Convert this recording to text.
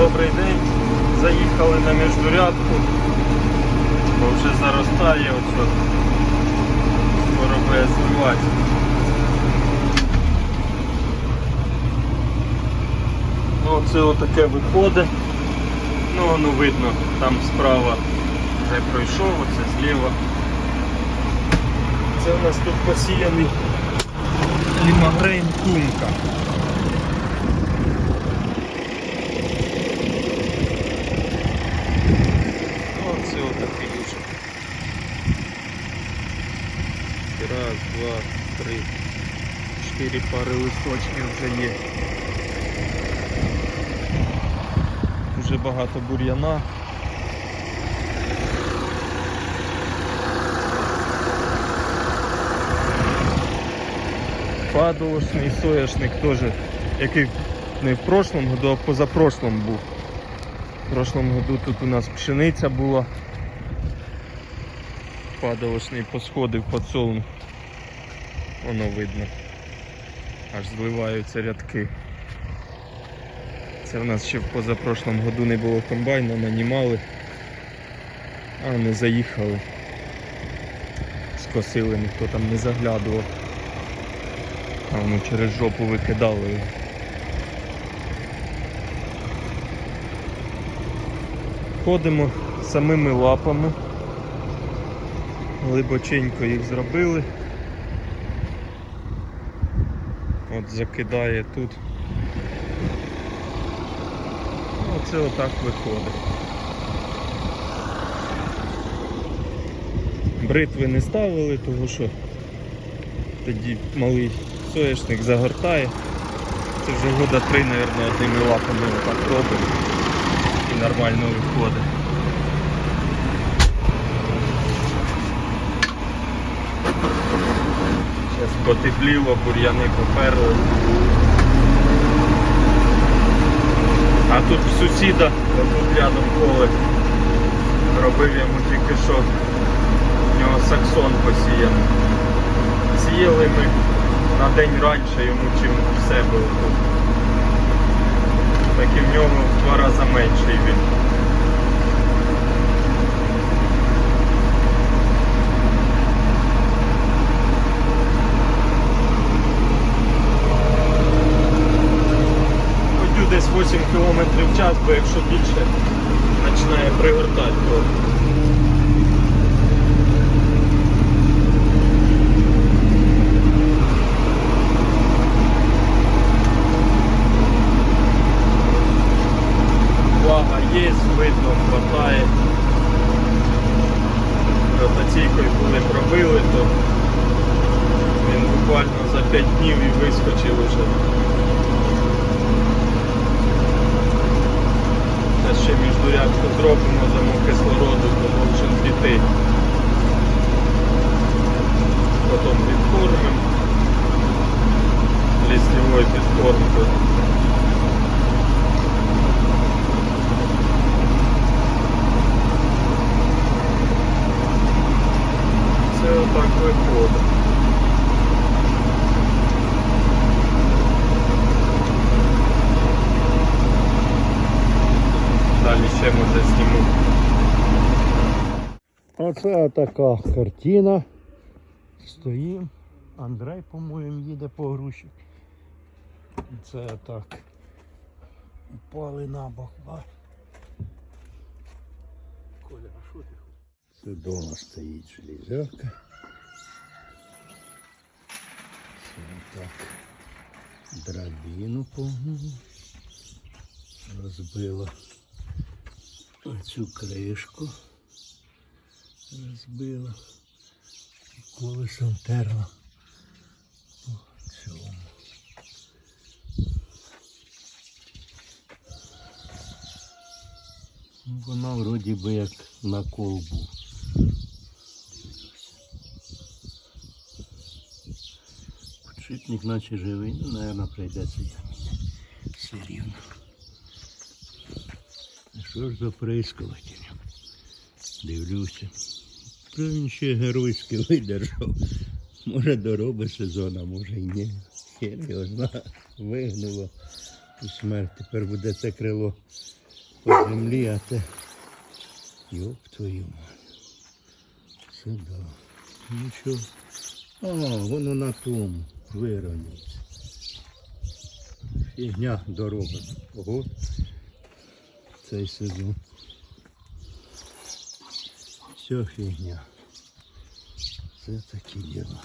Добрий день. Заїхали на міждурядку, бо вже заростає оце. Скоро буде зливати. Ну, Оце отаке виходить. Ну, воно видно, там справа вже пройшов, оце зліва. Це у нас тут посіяний лімагрейн кумка. Оце отакий уже. Раз, два, три, чотири пари листочків вже є. Дуже багато бур'яна. Падолошний соняшник теж, який не в прошлом году, а позапрошлом був. В прошлом году тут у нас пшениця була. Падалошний посходив подсолнух. Воно видно. Аж зливаються рядки. Це в нас ще в позапрошлом году не було комбайна, нанімали, а не заїхали. Скосили, ніхто там не заглядував. А воно через жопу викидали його. Ходимо самими лапами. Глибоченько їх зробили. От закидає тут. Оце отак виходить. Бритви не ставили, тому що тоді малий соняшник загортає. Це вже года три, мабуть, одними лапами отак робимо і нормально виходить. Зараз потепліло, бур'яни поперли. А тут сусіда, тут рядом поле, робив йому тільки що в нього саксон посіяний. Сіяли ми на день раніше йому, чим в себе. Так і в нього в два рази менший 8 км в час, бо якщо більше починає пригортати трохи. Влага є, видно, хватає. Ротаційкою коли пробили, то він буквально за 5 днів і вискочив уже. Міждурядку зробимо, замок кислороду, то должен піти. Потім підкормимо. Лісневою підкормкою. Це отак виходить. Далі ще може зніму. Оце така картина. Стоїм. Андрей, по-моєму, їде по груші. Це так. Упали на бок. ба. Коля, а що ти хочеш? Це вдома стоїть железяка. Це так. Драбину погнуло. Розбило оцю кришку. Розбила. Колесом терла. По цьому. Вона вроді би як на колбу. Подшипник наче живий, ну, наверное, прийдеться заміняти. Все рівно. Що ж за прискуватель? Дивлюся. Та він ще геройськи видержав. Може доробить сезон, а може й ні. Знає. Вигнуло у смерть. Тепер буде це крило по землі, а те. Йоп твою мать. Це. Нічого. А, воно на тому вирониться. Фігня доробить. Ого. Цей сезон. Все фігня. Це такі діла.